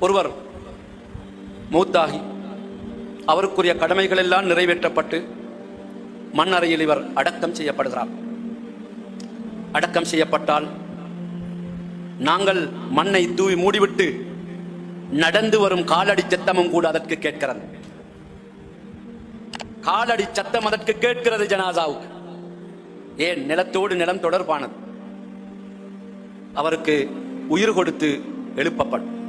ஒருவர் மூத்தாகி அவருக்குரிய கடமைகள் எல்லாம் நிறைவேற்றப்பட்டு மண்ணறையில் இவர் அடக்கம் செய்யப்படுகிறார். அடக்கம் செய்யப்பட்டால் நாங்கள் மண்ணை தூவி மூடிவிட்டு நடந்து வரும் காலடி சத்தமும் கூட அதற்கு கேட்கிறது. காலடி சத்தம் அதற்கு கேட்கிறது ஜனாசாவுக்கு ஏன்? நிலத்தோடு நிலம் தொடர்பானது. அவருக்கு உயிர் கொடுத்து எழுப்பப்படும்.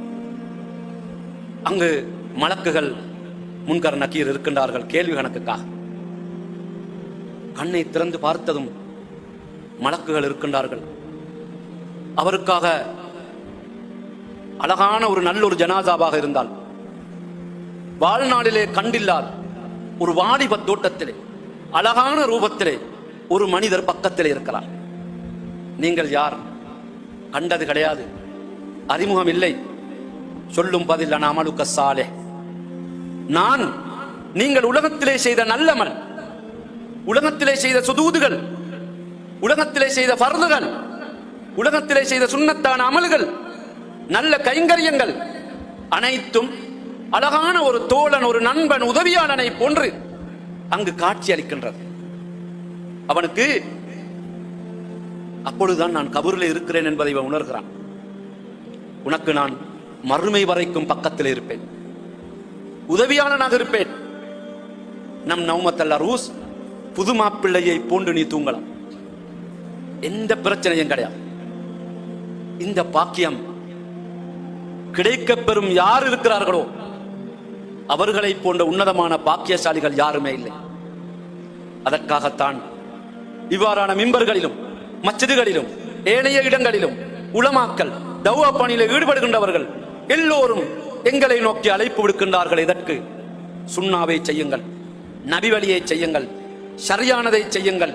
அங்கு மலக்குகள் முன்கர் நக்கீர் இருக்கின்றார்கள் கேள்வி கணக்குக்காக. கண்ணை திறந்து பார்த்ததும் மலக்குகள் இருக்கின்றார்கள். அவருக்காக அழகான ஒரு நல்ல ஒரு ஜனாசாவாக இருந்தால் வாழ்நாளிலே கண்டில்லாத ஒரு வாலிப தோட்டத்திலே அழகான ரூபத்திலே ஒரு மனிதர் பக்கத்திலே இருக்கிறார் நீங்கள் யார்? கண்டது கிடையாது. அறிமுகம் இல்லை சொல்லும் பதில் அமலுக்க சாலே. நான் நீங்கள் உலகத்திலே செய்த நல்லமல் உலகத்திலே செய்த சுதூதுகள் உலகத்திலே செய்த பருதுகள் உலகத்திலே செய்த சுண்ணத்தான அமல்கள் நல்ல கைங்கரியங்கள் அனைத்தும் அழகான ஒரு தோழன் ஒரு நண்பன் உதவியாளனை போன்று அங்கு காட்சி அளிக்கின்றது. அவனுக்கு அப்பொழுதுதான் நான் கபூரில் இருக்கிறேன் என்பதை இவன் உணர்கிறான். உனக்கு நான் மறுமை வரைக்கும் பக்கத்தில் இருப்பேன். உதவியாளனாக இருப்பேன். நம் நவமத்தல்ல ரூஸ் புது மாப்பிள்ளையை போன்று நீ தூங்கலாம். எந்த பிரச்சனையும் கிடையாது. இந்த பாக்கியம் கிடைக்கப் பெறும் யார் இருக்கிறார்களோ அவர்களை போன்ற உன்னதமான பாக்கியசாலிகள் யாருமே இல்லை. அதற்காகத்தான் இவ்வாறான மிம்பர்களிலும் மச்சதுகளிலும் ஏனைய இடங்களிலும் உளமாக்கல் தௌவா பணியில ஈடுபடுகின்றவர்கள் எல்லோரும் எங்களை நோக்கி அழைப்பு விடுக்கின்றார்கள் இதற்கு. சுண்ணாவை செய்யுங்கள் நபி வழியை செய்யுங்கள் சரியானதை செய்யுங்கள்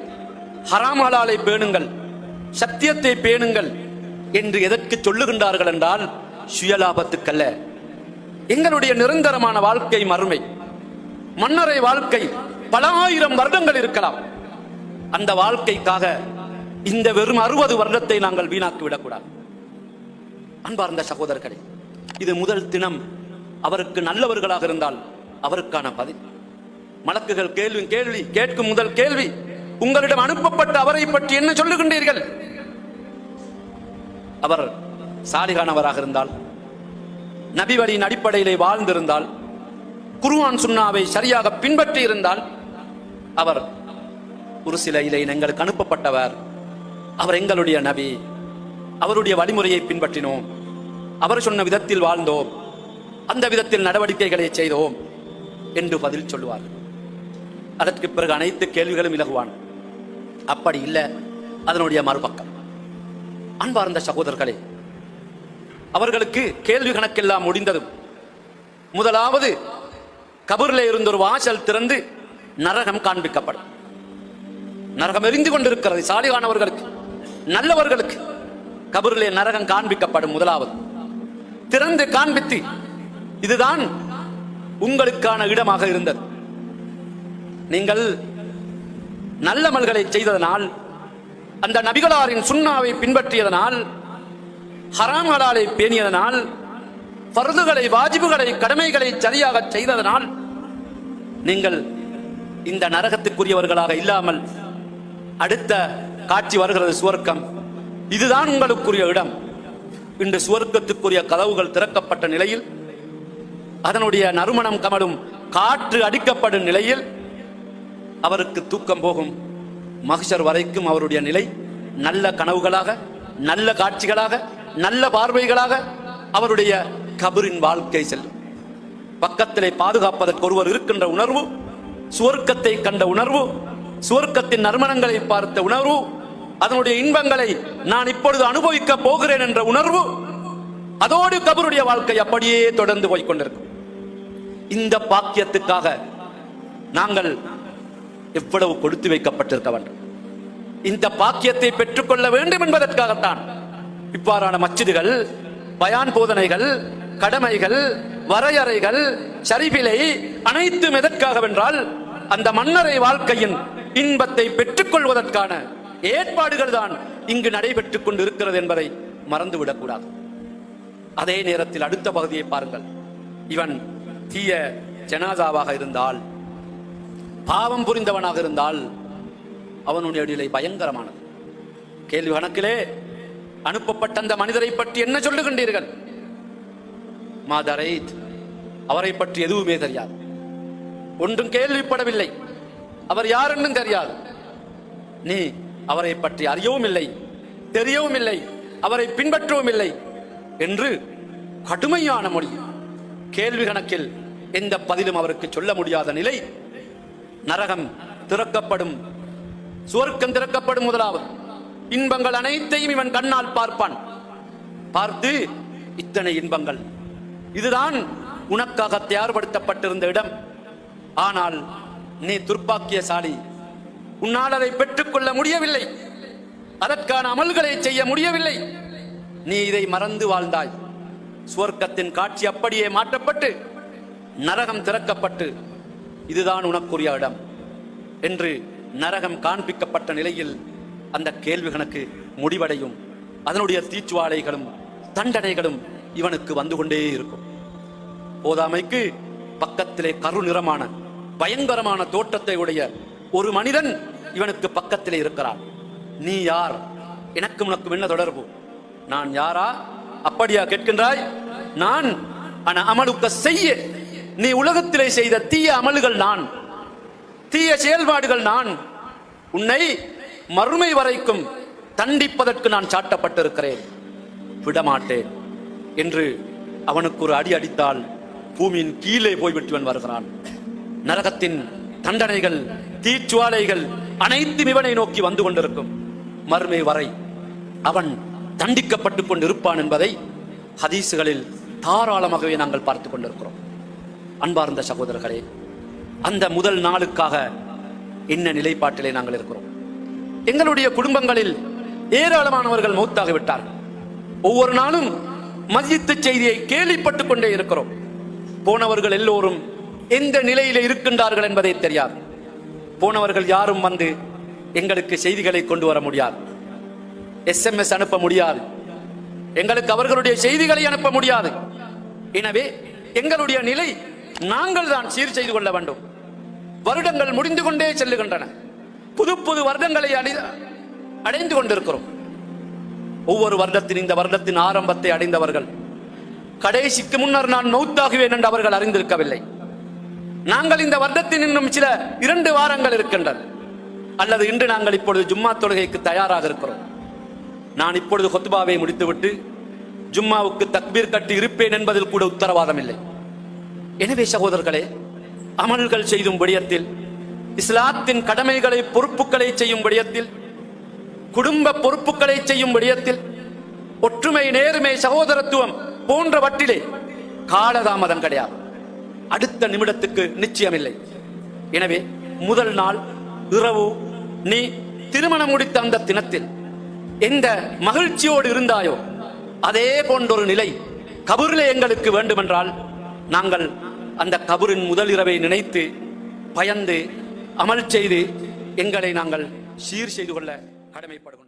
ஹராமலாலை பேணுங்கள் சத்தியத்தை பேணுங்கள் என்று எதற்கு சொல்லுகின்றார்கள் என்றால் சுயலாபத்துக்கல்ல. எங்களுடைய நிரந்தரமான வாழ்க்கை மறுமை. மன்னரை வாழ்க்கை பல ஆயிரம் வருடங்கள் இருக்கலாம். அந்த வாழ்க்கைக்காக இந்த வெறும் அறுபது வருடத்தை நாங்கள் வீணாக்கி விடக்கூடாது அன்பார்ந்த சகோதரர்களே இது முதல் தினம். அவருக்கு நல்லவர்களாக இருந்தால் அவருக்கான பதில். மலக்குகள் கேள்வி கேள்வி கேட்கும் முதல் கேள்வி உங்களிடம் அனுப்பப்பட்ட அவரை பற்றி என்ன சொல்லுகின்றீர்கள்? அவர் சாலிகானவராக இருந்தால் நபி வழியின் அடிப்படையிலே வாழ்ந்திருந்தால் குருவான் சுன்னாவை சரியாக பின்பற்றி இருந்தால் அவர் ஒரு சில இலை எங்களுக்கு அனுப்பப்பட்டவர். அவர் எங்களுடைய நபி. அவருடைய வழிமுறையை பின்பற்றினோம். அவர் சொன்ன விதத்தில் வாழ்ந்தோம். அந்த விதத்தில் நடவடிக்கைகளை செய்தோம் என்று பதில் சொல்லுவார். அதற்கு பிறகு அனைத்து கேள்விகளும் இலகுவான். அப்படி இல்லை அதனுடைய மறுபக்கம். அன்பார்ந்த சகோதரர்களே அவர்களுக்கு கேள்வி கணக்கெல்லாம் முடிந்ததும் முதலாவது கபூரில் இருந்த ஒரு வாசல் திறந்து நரகம் காண்பிக்கப்படும். நரகம் எரிந்து கொண்டிருக்கிறது சாலிகானவர்களுக்கு நல்லவர்களுக்கு கபூரிலே நரகம் காண்பிக்கப்படும் முதலாவது. திறந்து காண்பித்து இதுதான் உங்களுக்கான இடமாக இருந்தது. நீங்கள் நல்லமல்களை செய்ததனால் அந்த நபிகளாரின் சுண்ணாவை பின்பற்றியதனால் ஹராம்களாலை பேணியதனால் பருதுகளை வாஜிபுகளை கடமைகளை சரியாக செய்ததனால் நீங்கள் இந்த நரகத்துக்குரியவர்களாக இல்லாமல் அடுத்த காட்சி வருகிறது சுவர்க்கம். இதுதான் உங்களுக்குரிய இடம். இன்று சுவர்க்கத்துக்குரிய கதவுகள் திறக்கப்பட்ட நிலையில் அதனுடைய நறுமணம் கமலும் காற்று அடிக்கப்படும் நிலையில் அவருக்கு தூக்கம் போகும். மகிஷர் வரைக்கும் அவருடைய நிலை நல்ல கனவுகளாக நல்ல காட்சிகளாக நல்ல பார்வைகளாக அவருடைய கபரின் வாழ்க்கை செல்லும். பக்கத்திலே பாதுகாப்பதற்கு ஒருவர் இருக்கின்ற உணர்வு சுவர்க்கத்தை கண்ட உணர்வு சுவர்க்கத்தின் நறுமணங்களை பார்த்த உணர்வு அதனுடைய இன்பங்களை நான் இப்பொழுது அனுபவிக்க போகிறேன் என்ற உணர்வு அதோடு கபருடைய வாழ்க்கை அப்படியே தொடர்ந்து போய்கொண்டிருக்கும் இந்த பாக்கியத்துக்காக நாங்கள் எவ்வளவு கொடுத்து வைக்கப்பட்டிருக்க வேண்டும். இந்த பாக்கியத்தை பெற்றுக்கொள்ள வேண்டும் என்பதற்காகத்தான் இவ்வாறான மச்சிதுகள் பயான் போதனைகள் கடமைகள் வரையறைகள் சரிபிலை அனைத்தும் எதற்காகவென்றால் அந்த மன்னரை வாழ்க்கையின் இன்பத்தை பெற்றுக்கொள்வதற்கான ஏற்பாடுகள் தான் இங்கு நடைபெற்றுக் கொண்டு இருக்கிறது என்பதை மறந்துவிடக்கூடாது. அதே நேரத்தில் அடுத்த பகுதியை பாருங்கள். இவன் தீய ஜனாதாவாக இருந்தால் பாவம் புரிந்தவனாக இருந்தால் அவனுடைய நிலை பயங்கரமானது. கேள்வி கணக்கிலே அனுப்பப்பட்ட அந்த மனிதரை பற்றி என்ன சொல்லுகின்றீர்கள்? மாதரை அவரை பற்றி எதுவுமே தெரியாது. ஒன்றும் கேள்விப்படவில்லை. அவர் யார் என்றும் தெரியாது. நீ அவரை பற்றி அறியவும் இல்லை தெரியவும் இல்லை அவரை பின்பற்றவும் இல்லை என்று கடுமையான மொழி கேள்வி கணக்கில் எந்த பதிலும் அவருக்கு சொல்ல முடியாத நிலை. நரகம் திறக்கப்படும் சுவர்க்கம் திறக்கப்படும் முதலாவது. இன்பங்கள் அனைத்தையும் இவன் கண்ணால் பார்ப்பான். பார்த்து இத்தனை இன்பங்கள். இதுதான் உனக்காக தயார்படுத்தப்பட்டிருந்த இடம். ஆனால் நீ துர்ப்பாக்கியசாலி. உன்னால் அதை பெற்றுக்கொள்ள முடியவில்லை. அதற்கான அமல்களை செய்ய முடியவில்லை. நீ இதை மறந்து வாழ்ந்தாய். சுவர்க்கத்தின் காட்சி அப்படியே மாற்றப்பட்டு நரகம் திறக்கப்பட்டு. இதுதான் உனக்குரிய இடம். என்று நரகம் காண்பிக்கப்பட்ட நிலையில் அந்த கேள்வி கணக்கு முடிவடையும். அதனுடைய தீச்சுவாலைகளும் தண்டனைகளும் இவனுக்கு வந்து கொண்டே இருக்கும். போதாமைக்கு பக்கத்திலே கருநிறமான பயங்கரமான தோற்றத்தை உடைய ஒரு மனிதன் இவனுக்கு பக்கத்தில் இருக்கிறான். நீ யார்? எனக்கும் உனக்கும் என்ன தொடர்பு? நான் யாரா? அப்படியா கேட்கின்றாய்? நான். ஆனா அமலுக்க செய்ய. நீ உலகத்திலே செய்த தீய அமல்கள் நான். தீய செயல்பாடுகள் நான். உன்னை மறுமை வரைக்கும் தண்டிப்பதற்கு நான் சாட்டப்பட்டிருக்கிறேன். விடமாட்டேன் என்று அவனுக்கு ஒரு அடி அடித்தால் பூமியின் கீழே போய்விட்டுவன் வருகிறான். நரகத்தின் தண்டனைகள் தீச்சுவாலைகள் அனைத்தும் இவனை நோக்கி வந்து கொண்டிருக்கும். மறுமை வரை அவன் தண்டிக்கப்பட்டுக் கொண்டிருப்பான் என்பதை ஹதீசுகளில் தாராளமாகவே நாங்கள் பார்த்து கொண்டிருக்கிறோம். அன்பார்ந்த சகோதரர்களே அந்த முதல் நாளுக்காக என்ன நிலைப்பாட்டிலே நாங்கள் இருக்கிறோம்? எங்களுடைய குடும்பங்களில் ஏராளமானவர்கள் மௌத்தாகிவிட்டார்கள் ஒவ்வொரு நாளும் மஸ்ஜித்து செய்தியை கேள்விப்பட்டுக் கொண்டே இருக்கிறோம். போனவர்கள் எல்லோரும் எந்த நிலையில இருக்கின்றார்கள் என்பதை தெரியாது. போனவர்கள் யாரும் வந்து எங்களுக்கு செய்திகளை கொண்டு வர முடியாது. எஸ்எம்எஸ் அனுப்ப முடியாது. எங்களுக்கு அவர்களுடைய செய்திகளை அனுப்ப முடியாது. எனவே எங்களுடைய நிலை நாங்கள் தான் சீர் செய்து கொள்ள வேண்டும். வருடங்கள் முடிந்து கொண்டே செல்லுகின்றன. புது புது வருடங்களை அடைந்து கொண்டிருக்கிறோம். ஒவ்வொரு வருடத்தின் இந்த வருடத்தின் ஆரம்பத்தை அடைந்தவர்கள் கடைசிக்கு முன்னர் நான் மௌத்தாகுவேன் என்று அவர்கள் அறிந்திருக்கவில்லை. நாங்கள் இந்த வருடத்தின் இன்னும் சில இரண்டு வாரங்கள் இருக்கின்றன அல்லது இன்று நாங்கள் இப்பொழுது ஜும்மா தொழுகைக்கு தயாராக இருக்கிறோம். நான் இப்பொழுது கொத்துபாவை முடித்துவிட்டு ஜும்மாவுக்கு தக்பீர் கட்டி இருப்பேன் என்பதில் கூட உத்தரவாதம் இல்லை. எனவே சகோதரர்களே அமல்கள் செய்யும் விடயத்தில் இஸ்லாத்தின் கடமைகளை பொறுப்புகளை செய்யும் விடயத்தில் குடும்ப பொறுப்புகளை செய்யும் விடயத்தில் ஒற்றுமை நேர்மை சகோதரத்துவம் போன்றவற்றிலே காலதாமதம் கிடையாது. அடுத்த நிமிடத்துக்கு நிச்சயமில்லை. எனவே முதல் நாள் இரவு நீ திருமணம் முடித்த அந்த தினத்தில் எந்த மகிழ்ச்சியோடு இருந்தாயோ அதே போன்றொரு நிலை கபூரிலே எங்களுக்கு வேண்டுமென்றால் நாங்கள் அந்த கபூரின் முதல் இரவை நினைத்து பயந்து அமல் செய்து எங்களை நாங்கள் சீர் செய்து கொள்ள கடமைப்படுகிறோம்